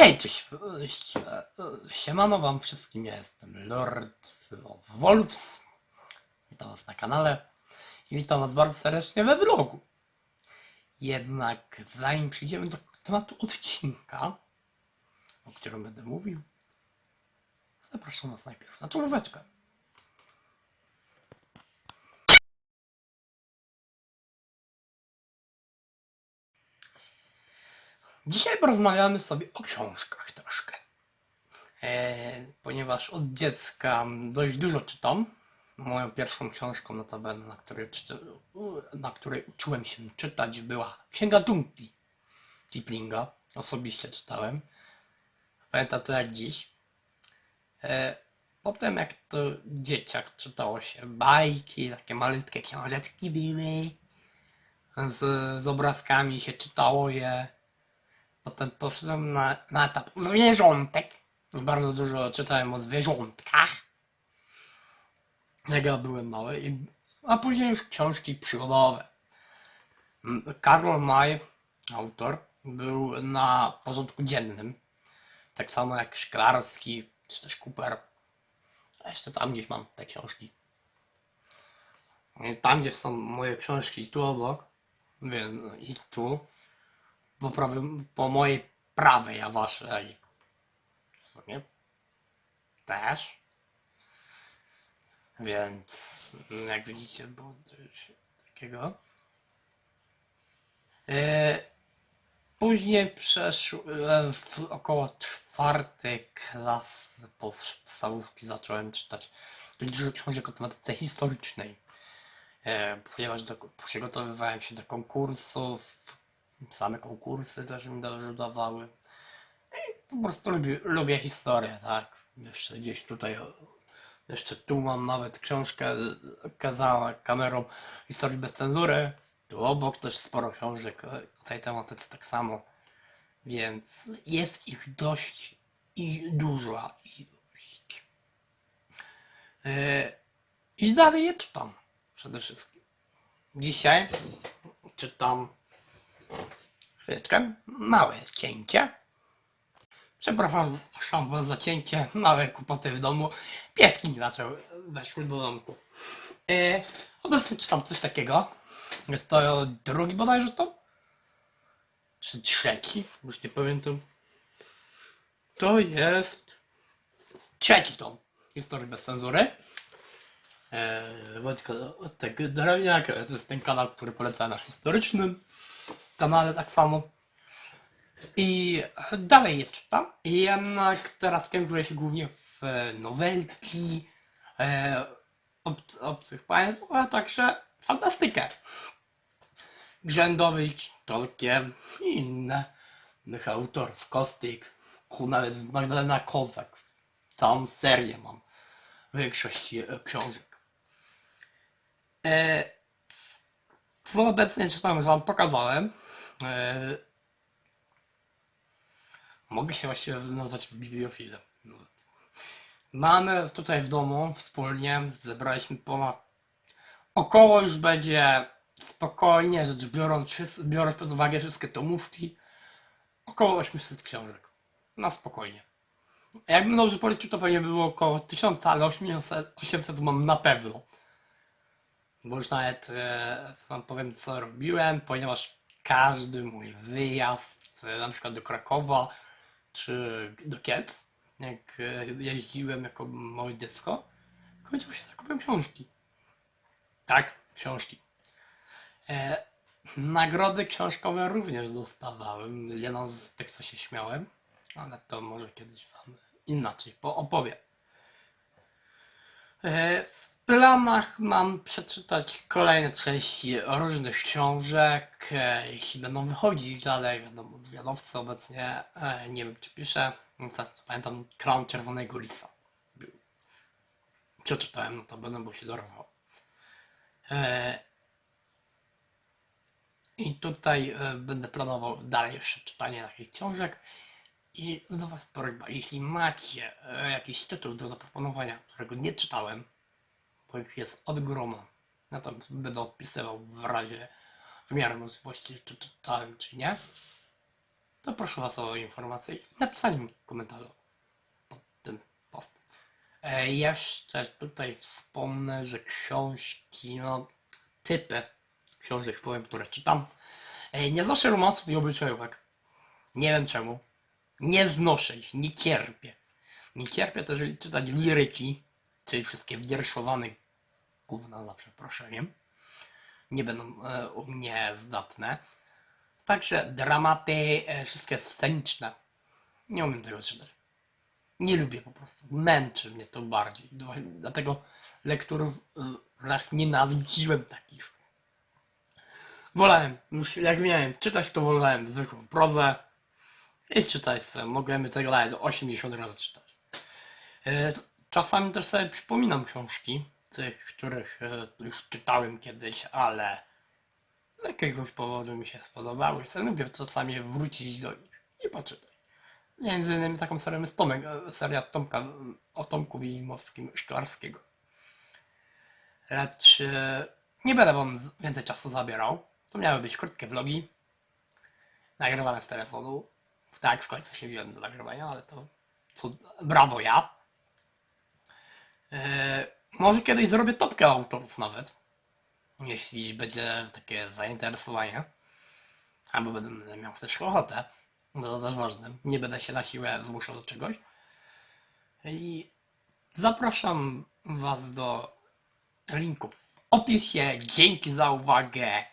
Hej, cześć, sie- e, siemano wam wszystkim, ja jestem Lord of Wolves. Witam was na kanale i witam was bardzo serdecznie we vlogu. Jednak zanim przejdziemy do tematu odcinka, o którym będę mówił, zapraszam was najpierw na czołóweczkę. Dzisiaj porozmawiamy sobie o książkach troszkę. E, ponieważ od dziecka dość dużo czytam. Moją pierwszą książką notabene, na której, na której uczyłem się czytać była Księga Dżungli Kiplinga. Osobiście czytałem. Pamiętam to jak dziś. E, potem jak to dzieciak czytało się bajki, takie malutkie książeczki były. Z, z obrazkami się czytało je. Potem poszedłem na, na etap zwierzątek. I bardzo dużo czytałem o zwierzątkach. Jak ja byłem mały. I, a później już książki przygodowe. M, Karol Maj, autor, był na porządku dziennym. Tak samo jak Szklarski, czy też Cooper. Jeszcze tam gdzieś mam te książki. Tam, gdzie są moje książki, tu obok, więc i tu, po, po mojej prawej, a waszej sumie też. Więc jak widzicie, było coś takiego. E, później przeszłem w około czwartej klasy podstawówki zacząłem czytać dużo książek o tematyce historycznej. E, ponieważ do, przygotowywałem się do konkursów, same konkursy też mi dobrze dawały. I po prostu lubię, lubię historię, tak. Jeszcze gdzieś tutaj, jeszcze tu mam nawet książkę kazała kamerą historii bez cenzury. Tu obok też sporo książek o tej tematyce tak samo. Więc jest ich dość i dużo. I, e, i dalej je czytam przede wszystkim. Dzisiaj czytam chwileczkę, małe cięcie. Przepraszam was za cięcie, małe kłopoty w domu. Pieski mi zaczęły, weszły do domku. E, obecnie czytam coś takiego. Jest to drugi bodajże tom? Czy trzeci? Już nie pamiętam. To jest trzeci tom historii bez cenzury. Eee, Wojtka tego Drewniaka, to jest ten kanał, który poleca na historycznym kanale tak samo. I dalej je czytam. Jednak teraz kieruję się głównie w nowelki e, ob, obcych państw, a także fantastykę. Grzędowych, Tolkien i inne, innych autorów. Kostyk, nawet Magdalena Kozak. Całą serię mam większości e, książek. E, co obecnie czytam, już wam pokazałem. E, mogę się właściwie nazwać bibliofilem. No. Mamy tutaj w domu wspólnie, zebraliśmy ponad około już będzie spokojnie rzecz biorąc, biorąc pod uwagę wszystkie tomówki, około 800 książek. Na spokojnie. Jakbym dobrze policzył, to pewnie było około 1000, ale 800, 800 mam na pewno. Bo już nawet e, wam powiem, co robiłem, ponieważ każdy mój wyjazd, e, na przykład do Krakowa czy do Kielc, jak e, jeździłem jako małe dziecko, kończyło się zakupem książki. Tak, książki. E, nagrody książkowe również dostawałem. Jedną z tych, co się śmiałem, ale to może kiedyś wam inaczej po- opowiem. E, planach mam przeczytać kolejne części różnych książek, e, jeśli będą wychodzić dalej, wiadomo, zwiadowcy obecnie, e, nie wiem czy piszę, niestety pamiętam Klan Czerwonego Lisa. Przeczytałem, no to będę, bo się dorwał. E, I tutaj będę planował dalej jeszcze czytanie takich książek. I do Was prośba, jeśli macie jakiś tytuł do zaproponowania, którego nie czytałem, bo ich jest od groma, ja to będę odpisywał w razie, w miarę możliwości, czy czytałem, czy nie. to proszę Was o informację i napisanie mi komentarza pod tym postem. E, jeszcze tutaj wspomnę, że książki, no typy książek powiem, które czytam. E, nie znoszę romansów i obyczajówek. Nie wiem czemu. Nie znoszę ich, nie cierpię. Nie cierpię też, jeżeli czytać liryki, czyli wszystkie wierszowane gówna za przeproszeniem. Nie będą e, u mnie zdatne. Także dramaty, e, wszystkie sceniczne. Nie umiem tego czytać. Nie lubię po prostu. Męczy mnie to bardziej. Dlatego lekturów e, raz nienawidziłem takich. Wolałem, już jak miałem czytać, to wolałem zwykłą prozę i czytać sobie. Mogłem tego nawet 80 razy czytać. Czasami też sobie przypominam książki, tych, których e, już czytałem kiedyś, ale z jakiegoś powodu mi się spodobały. Sobie lubię czasami wrócić do nich i poczytać. Między innymi taką serią jest Tomek, e, seria Tomka o Tomku Wilimowskim Szklarskiego. Lecz e, nie będę wam więcej czasu zabierał. To miały być krótkie vlogi, nagrywane z telefonu. Tak, w końcu się wziąłem do nagrywania, ale to cud... brawo ja. E, może kiedyś zrobię topkę autorów nawet. Jeśli będzie takie zainteresowanie. Albo będę miał też ochotę. Bo to też ważne. Nie będę się na siłę zmuszał do czegoś. I zapraszam Was do linków w opisie. Dzięki za uwagę.